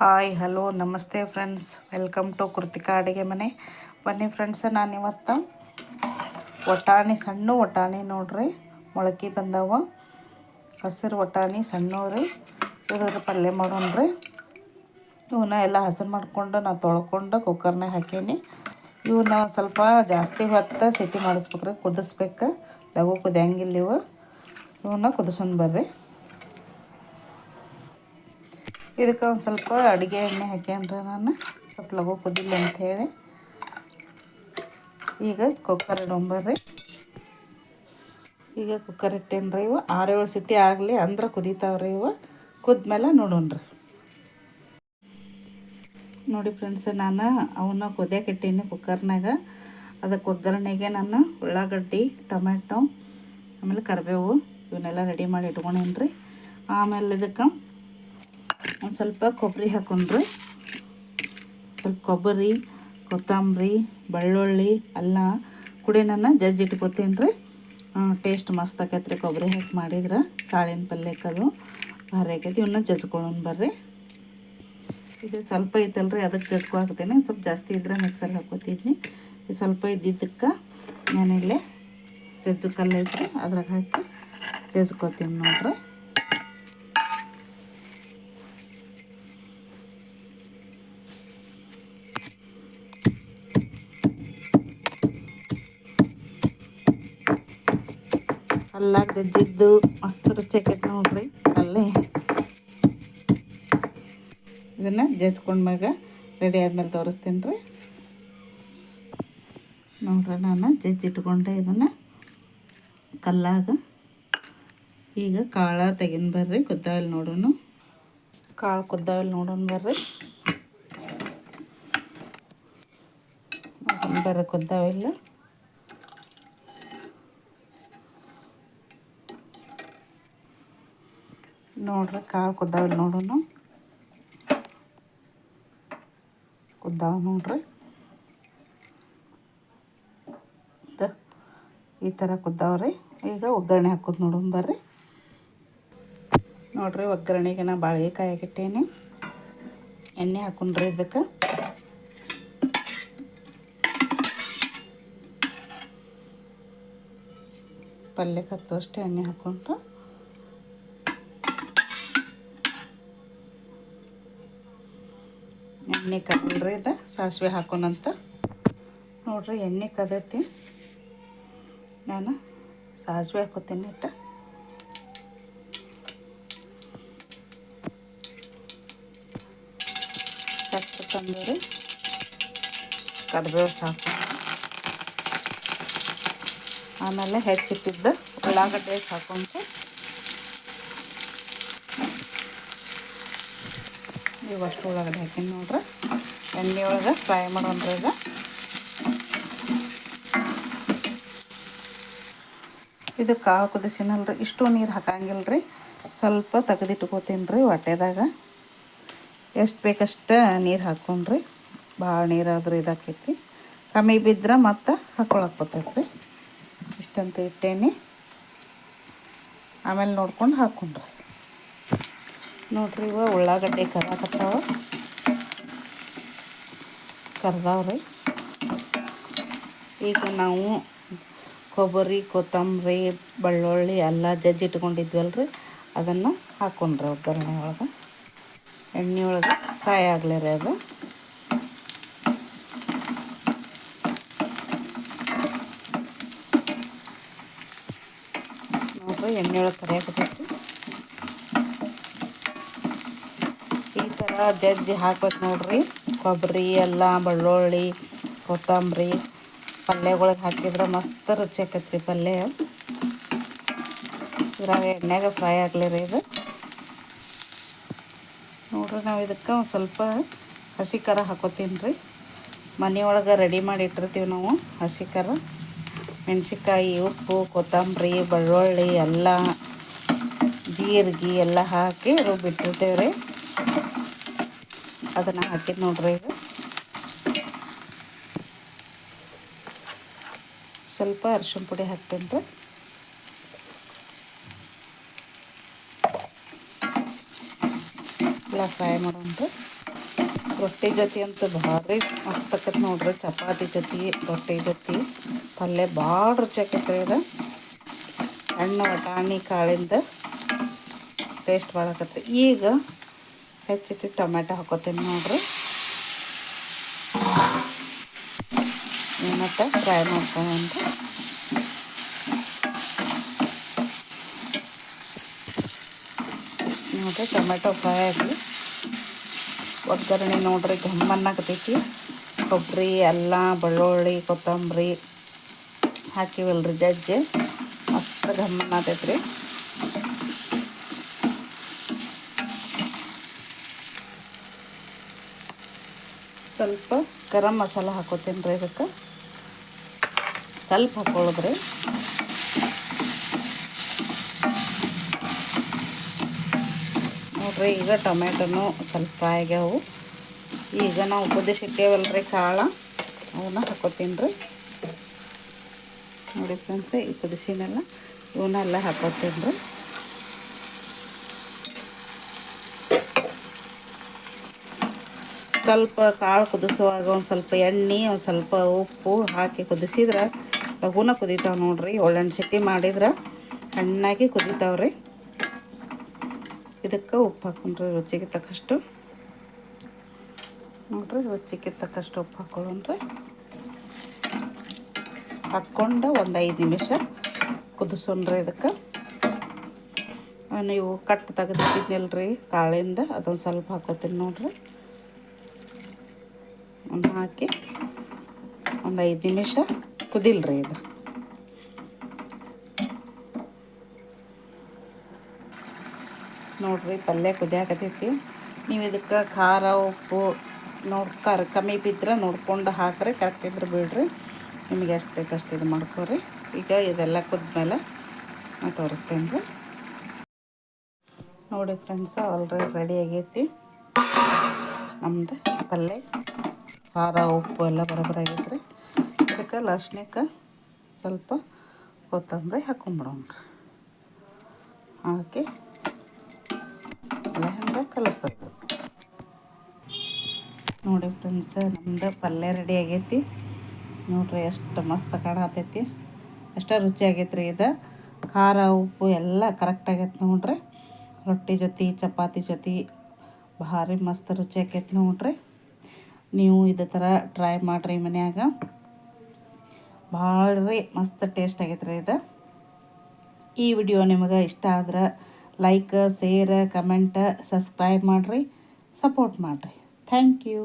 Hi, hello, namaste friends welcome to Krithika ಅಡುಗೆ ಮನೆ. ಬನ್ನಿ ಫ್ರೆಂಡ್ಸ್ ನಾನು ಇವತ್ತು ವಟಾಣಿ ಸಣ್ಣ ವಟಾಣಿ ನೋಡ್ರಿ. ಮೊಳಕೆ ಬಂದವ. ಹಸಿರು ಒಟಾಣಿ ಸಣ್ಣವ್ರಿ. ಇದ್ರ ಪಲ್ಯ ಮಾಡೋಣ್ರಿ. ಇವನ್ನ ಎಲ್ಲ ಹಸಿರು ಮಾಡಿಕೊಂಡು ನಾ ತೊಳ್ಕೊಂಡು ಕುಕ್ಕರ್ನಾಗ ಹಾಕೀನಿ. ಇವನ್ನ ಸ್ವಲ್ಪ ಜಾಸ್ತಿ ಹೊತ್ತು ಸಿಟಿ ಮಾಡಿಸ್ಬೇಕ್ರಿ, ಕುದಿಸ್ಬೇಕು. ಲಘು ಕುದಿಯಂಗಿಲ್ಲ ಇವು. ಇವನ್ನ ಕುದಿಸೋಣ ಬರ್ರಿ. ಇದಕ್ಕೆ ಒಂದು ಸ್ವಲ್ಪ ಅಡುಗೆ ಎಣ್ಣೆ ಹಾಕ್ಯನ್ರಿ ನಾನು ಸ್ವಲ್ಪ ಲಗು ಕುದಿಲ್ಲ ಅಂಥೇಳಿ. ಈಗ ಕುಕ್ಕರ್ ಇಡೊಂಬರ್ರಿ ಈಗ ಕುಕ್ಕರ್ ಇಟ್ಟೇನ್ರಿ ಇವು. ಆರೇಳು ಸಿಟಿ ಆಗಲಿ ಅಂದ್ರೆ ಕುದೀತಾವ್ರಿ ಇವು. ಕುದ್ಮೇಲೆ ನೋಡೋಣ್ರಿ. ನೋಡಿ ಫ್ರೆಂಡ್ಸ್ ನಾನು ಅವನ್ನ ಕುದಿಯಕ್ಕೆ ಇಟ್ಟೀನಿ ಕುಕ್ಕರ್ನಾಗ ಅದಕ್ಕೆ ಒಗ್ಗರಣೆಗೆ ನಾನು ಉಳ್ಳಾಗಡ್ಡಿ ಟೊಮೆಟೊ ಆಮೇಲೆ ಕರಿಬೇವು, ಇವನ್ನೆಲ್ಲ ರೆಡಿ ಮಾಡಿ ಇಟ್ಕೊಂಡೇನ್ರಿ. ಆಮೇಲೆ ಇದಕ್ಕೆ ಒಂದು ಸ್ವಲ್ಪ ಕೊಬ್ಬರಿ ಹಾಕೊಂಡ್ರಿ. ಸ್ವಲ್ಪ ಕೊಬ್ಬರಿ, ಕೊತ್ತಂಬರಿ, ಬೆಳ್ಳುಳ್ಳಿ, ಅಲ್ಲ ಕುಡಿ ನಾನು ಜಜ್ಜಿ ಇಟ್ಕೋತೀನಿ ಟೇಸ್ಟ್ ಮಸ್ತ್ ಆಕೈತೆ ಕೊಬ್ಬರಿ ಹಾಕಿ ಮಾಡಿದ್ರೆ. ಕಾಳಿನ ಪಲ್ಯಕ್ಕದು ಭಾರಿ ಆಕೈತಿ. ಇವನ್ನ ಜಜ್ಕೊಳ್ಳೋಣ ಬರ್ರಿ. ಇದು ಸ್ವಲ್ಪ ಐತಲ್ರಿ ಅದಕ್ಕೆ ಜಜ್ಕೊ ಹಾಕ್ತೇನೆ. ಸ್ವಲ್ಪ ಜಾಸ್ತಿ ಇದ್ರೆ ಮಿಕ್ಸರ್ ಹಾಕೋತಿದ್ನಿ. ಇದು ಸ್ವಲ್ಪ ಇದ್ದಿದ್ದಕ್ಕೆ ನಾನಿಲ್ಲೇ ಜಜ್ಜು ಕಲ್ಲೈತ್ರಿ ಅದ್ರಾಗ ಹಾಕಿ ಜಜ್ಕೋತೀನಿ ನೋಡ್ರಿ. ಅಲ್ಲ ಜಜ್ಜಿದ್ದು ಮಸ್ತ್ ರುಚಿ ಆಕೈತೆ ನೋಡ್ರಿ, ಅಲ್ಲೇ. ಇದನ್ನು ಜಜ್ಕೊಂಡ್ಮ್ಯಾಗ ರೆಡಿ ಆದಮೇಲೆ ತೋರಿಸ್ತೀನಿ ರೀ ನೋಡ್ರಿ ನಾನು ಜಜ್ಜಿಟ್ಕೊಂಡೆ ಇದನ್ನು ಕಲ್ಲಾಗ. ಈಗ ಕಾಳು ತೆಗಿನ್ ಬರ್ರಿ ಕುದ್ದಾವಲ್ಲಿ ನೋಡೋಣ ಕಾಳು ಕುದ್ದಾವಲ್ಲಿ ನೋಡೋಣ ಬರ್ರಿ. ಬರ್ರಿ ಕುದ್ದಾವಿಲ್ಲ ನೋಡ್ರಿ ಕಾಳು ಕುದ್ದಾವಿಲ್ಲ ನೋಡೋಣ ಕುದ್ದಾವ ನೋಡ್ರಿ. ಈ ಥರ ಕುದ್ದಾವ್ರಿ. ಈಗ ಒಗ್ಗರಣೆ ಹಾಕೋದು ನೋಡೋಣ ಬರ್ರಿ. ನೋಡ್ರಿ, ಒಗ್ಗರಣೆಗೆ ನಾ ಬಾಳೆಕಾಯಿ ಹಾಕಿಟ್ಟೇನಿ. ಎಣ್ಣೆ ಹಾಕೊಂಡ್ರಿ ಇದಕ್ಕೆ. ಪಲ್ಯಕ್ಕೆ ಹತ್ತುವಷ್ಟು ಎಣ್ಣೆ ಹಾಕೊಂಡ್ರೆ. ಎಣ್ಣೆ ಕದಲ್ರಿ ಇದು ಸಾಸಿವೆ ಹಾಕೋಣಂತ ನೋಡ್ರಿ, ಎಣ್ಣೆ ಕದೈತಿ. ನಾನು ಸಾಸಿವೆ ಹಾಕೋತೀನಿ ಇಟ್ಟ ಚಕ್ಕ ತಂದೂರಿ ಸಾಕು ಆಮೇಲೆ ಹೆಚ್ಚಿಟ್ಟಿದ್ದು ಉಳ್ಳಾಗಡ್ಡೆ ಹಾಕೊಂಡು ಇವಷ್ಟು ಉಳ್ಳಾಗಡ್ಡೆ ಹಾಕಿನಿ ನೋಡ್ರಿ. ಎಣ್ಣೆ ಒಳಗೆ ಫ್ರೈ ಮಾಡೋಣ್ರಿ ಈಗ ಇದು ಕಾಳು ಕುದಿಸಿನಲ್ರಿ. ಇಷ್ಟು ನೀರು ಹಾಕಂಗಿಲ್ಲ ರೀ ಸ್ವಲ್ಪ ತೆಗೆದಿಟ್ಕೋತೀನಿ ರೀ ಹೊಟ್ಟೆದಾಗ. ಎಷ್ಟು ಬೇಕಷ್ಟು ನೀರು ಹಾಕ್ಕೊಂಡ್ರಿ. ಭಾಳ ನೀರಾದರೂ ಇದಾಕೈತಿ. ಕಮ್ಮಿ ಬಿದ್ದರೆ ಮತ್ತೆ ಹಾಕ್ಕೊಳಕ್ಕೆ ಬರ್ತೈತೆ ರೀ ಇಷ್ಟಂತ ಇಟ್ಟೇನಿ. ಆಮೇಲೆ ನೋಡ್ಕೊಂಡು ಹಾಕ್ಕೊಂಡ್ರಿ ನೋಡ್ರಿ ಇವ ಉಳ್ಳಾಗಡ್ಡೆ ಕರಾಕತ್ತಾವ ಕರ್ದಾವ್ರಿ. ಈಗ ನಾವು ಕೊಬ್ಬರಿ, ಕೊತ್ತಂಬರಿ, ಬೆಳ್ಳುಳ್ಳಿ ಎಲ್ಲ ಜಜ್ಜಿ ಇಟ್ಕೊಂಡಿದ್ವಲ್ರಿ. ಅದನ್ನು ಹಾಕೊಂಡ್ರಿ ಒಗ್ಗರಣೆ ಒಳಗೆ. ಎಣ್ಣೆ ಒಳಗೆ ಫ್ರೈ ಆಗ್ಲಿರಿ ಅದು. ನೋಡ್ರಿ ಎಣ್ಣೆ ಒಳಗೆ ಕರಿಯಾಕತ್ತೈತಿ ಈ ಥರ ಜಜ್ಜಿ ಹಾಕ್ಬೇಕು ನೋಡ್ರಿ. ಕೊಬ್ಬರಿ ಎಲ್ಲ, ಬೆಳ್ಳುಳ್ಳಿ, ಕೊತ್ತಂಬರಿ, ಪಲ್ಯಗಳಿಗೆ ಹಾಕಿದ್ರೆ ಮಸ್ತ್ ರುಚಿ ಆಕತ್ರಿ ಪಲ್ಯ. ಇದ್ರಾಗ ಎಣ್ಣೆಗ ಫ್ರೈ ಆಗಲಿ ರೀ ಇದು. ನೋಡ್ರಿ ನಾವು ಇದಕ್ಕೆ ಒಂದು ಸ್ವಲ್ಪ ಹಸಿ ಖಾರ ಹಾಕೋತೀನಿ ರೀ. ಮನೆಯೊಳಗೆ ರೆಡಿ ಮಾಡಿ ಇಟ್ಟಿರ್ತೀವಿ ನಾವು ಹಸಿ ಖಾರ. ಮೆಣಸಿನ್ಕಾಯಿ, ಉಪ್ಪು, ಕೊತ್ತಂಬರಿ, ಬೆಳ್ಳುಳ್ಳಿ, ಎಲ್ಲ, ಜೀರಿಗೆ ಎಲ್ಲ ಹಾಕಿ ರುಬ್ಬಿಟ್ಟಿರ್ತೇವೆ ರೀ. ಅದನ್ನು ಹಾಕಿದ್ದು ನೋಡ್ರಿ ಇದು. ಸ್ವಲ್ಪ ಅರಿಶಿನ ಪುಡಿ ಹಾಕ್ತೇನೆ ಫ್ರೈ ಮಾಡೋಣ ರೊಟ್ಟಿ ಜೊತೆ ಅಂತ ಭಾರಿ ಮಸ್ತ್ ಆಕೈತೆ ನೋಡ್ರಿ. ಚಪಾತಿ ಜೊತೆ, ರೊಟ್ಟಿ ಜೊತೆ. ಪಲ್ಯ ಭಾಳ ರುಚಿ ಆಕೈತೆ ರೀ ಇದು. ಹಣ್ಣು, ವಟಾಣಿ, ಕಾಳಿಂದ ಟೇಸ್ಟ್ ಭಾಳ ಆಕತ್ತೆ ಈಗ ಹೆಚ್ಚಿಟ್ಟು ಟೊಮೆಟೊ ಹಾಕೋತೀನಿ ನೋಡ್ರಿ. ಮತ್ತೆ ಫ್ರೈ ಮಾಡ್ಕೊಂಡು ನೋಡ್ರಿ ಟೊಮೆಟೊ ಫ್ರೈ ಆಗಲಿ ಒಗ್ಗರಣೆ ನೋಡ್ರಿ ಗಮ್ಮನ್ನಾಕತೈತಿ ಕೊಬ್ಬರಿ, ಅಲ್ಲ, ಬೆಳ್ಳುಳ್ಳಿ, ಕೊತ್ತಂಬರಿ ಹಾಕಿವಲ್ರಿ ಜಜ್ಜಿ. ಮಸ್ತ್ ರೀ ಸ್ವಲ್ಪ ಗರಂ ಮಸಾಲ ಹಾಕೋತೀನಿ ರೀ ಇದಕ್ಕೆ ಸ್ವಲ್ಪ ಹಾಕೊಳ್ಳೋದ್ರಿ. ನೋಡ್ರಿ, ಈಗ ಟೊಮೆಟೊನು ಸ್ವಲ್ಪ ಫ್ರೈ ಆಗ್ಯಾವು. ಈಗ ನಾವು ಕುದಿಸಿಟ್ಟೇವಲ್ರಿ ಕಾಳು. ಅವನ್ನ ಹಾಕೋತೀನಿ ರೀ. ನೋಡಿ ಫ್ರೆಂಡ್ಸ್ ಈ ಕುದಿಸಿನೆಲ್ಲ ಇವನ್ನೆಲ್ಲ ಹಾಕೋತೀನಿ ರೀ. ಸ್ವಲ್ಪ ಕಾಳು ಕುದಿಸುವಾಗ ಒಂದು ಸ್ವಲ್ಪ ಎಣ್ಣೆ, ಒಂದು ಸ್ವಲ್ಪ ಉಪ್ಪು ಹಾಕಿ ಕುದಿಸಿದ್ರೆ ಲಘುನ ಕುದಿತಾವೆ ನೋಡ್ರಿ. ಒಳ್ಳೆಣ್ಣೆ ಸಿಟ್ಟಿ ಮಾಡಿದ್ರೆ ಹಣ್ಣಾಗಿ ಕುದಿತಾವ್ರಿ. ಇದಕ್ಕೆ ಉಪ್ಪು ಹಾಕೊಂಡ್ರಿ ರುಚಿಗೆ ತಕ್ಕಷ್ಟು ನೋಡ್ರಿ, ರುಚಿಗೆ ತಕ್ಕಷ್ಟು ಉಪ್ಪು ಹಾಕೊಳ್ಳೋಣ್ರಿ. ಹಾಕ್ಕೊಂಡು ಒಂದು ಐದು ನಿಮಿಷ ಕುದಿಸೋಣ್ರಿ ಇದಕ್ಕೆ. ನೀವು ಕಟ್ ತೆಗೆದಿಟ್ಟಿದ್ನಲ್ರಿ ಕಾಳಿಂದ, ಅದೊಂದು ಸ್ವಲ್ಪ ಹಾಕೋತೀನಿ ನೋಡ್ರಿ. ಒಂದು ಹಾಕಿ ಒಂದು ಐದು ನಿಮಿಷ ಕುದಿಲ್ರಿ ಇದು. ನೋಡ್ರಿ ಪಲ್ಯ ಕುದಿಯಾಕತೈತಿ. ನೀವು ಇದಕ್ಕೆ ಖಾರ, ಉಪ್ಪು, ನೋಡಿ ಖಾರ ಕಮ್ಮಿ ಬಿದ್ದರೆ ನೋಡ್ಕೊಂಡು ಹಾಕ್ರಿ ಕರೆಕ್ಟ್ ಇದ್ರೆ ಬಿಡ್ರಿ. ನಿಮಗೆ ಎಷ್ಟು ಬೇಕು ಅಷ್ಟು ಇದು ಮಾಡ್ಕೊರಿ. ಈಗ ಇದೆಲ್ಲ ಕುದ್ಮೇಲೆ ನಾನು ತೋರಿಸ್ತೇನೆ ರೀ ನೋಡಿ ಫ್ರೆಂಡ್ಸ್, ಆಲ್ರೆಡಿ ರೆಡಿ ಆಗೈತಿ. ನಮ್ದು ಪಲ್ಯ. ಖಾರ, ಉಪ್ಪು ಎಲ್ಲ ಬರೋಬ್ಬರ ಆಗೈತೆ ರೀ. ಅದಕ್ಕೆ ಲಾಸ್ಟ್ನೇಕ ಸ್ವಲ್ಪ ಕೊತ್ತಂಬರಿ ಹಾಕೊಂಬಿಡೋಣ್ರಿ ಹಾಕಿ ಎಲ್ಲ ಹೆಂಗೆ ನೋಡಿ ಫ್ರೆಂಡ್ಸ್, ನಮ್ದು ಪಲ್ಯ ರೆಡಿ ಆಗೈತಿ. ನೋಡ್ರಿ ಎಷ್ಟು ಮಸ್ತ್ ಕಾಣತೈತಿ ಅಷ್ಟೇ ರುಚಿ ಆಗೈತೆ ರೀ ಇದು. ಖಾರ, ಉಪ್ಪು ಎಲ್ಲ ಕರೆಕ್ಟ್ ಆಗೈತೆ ನೋಡ್ರಿ. ರೊಟ್ಟಿ ಜೊತೆ, ಚಪಾತಿ ಜೊತೆ, ಭಾರಿ ಮಸ್ತ್ ರುಚಿ ಆಕೈತೆ ನೋಡ್ರಿ. ನೀವು ಇದೇ ಥರ ಟ್ರೈ ಮಾಡಿರಿ ಮನ್ಯಾಗ. ಭಾಳ ರೀ ಮಸ್ತ್ ಟೇಸ್ಟ್ ಆಗೈತೆ ರೀ ಇದು. ಈ ವಿಡಿಯೋ ನಿಮಗೆ ಇಷ್ಟ ಆದ್ರೆ ಲೈಕ್, ಶೇರ್, ಕಮೆಂಟ್, ಸಬ್ಸ್ಕ್ರೈಬ್ ಮಾಡಿರಿ, ಸಪೋರ್ಟ್ ಮಾಡಿರಿ. Thank you.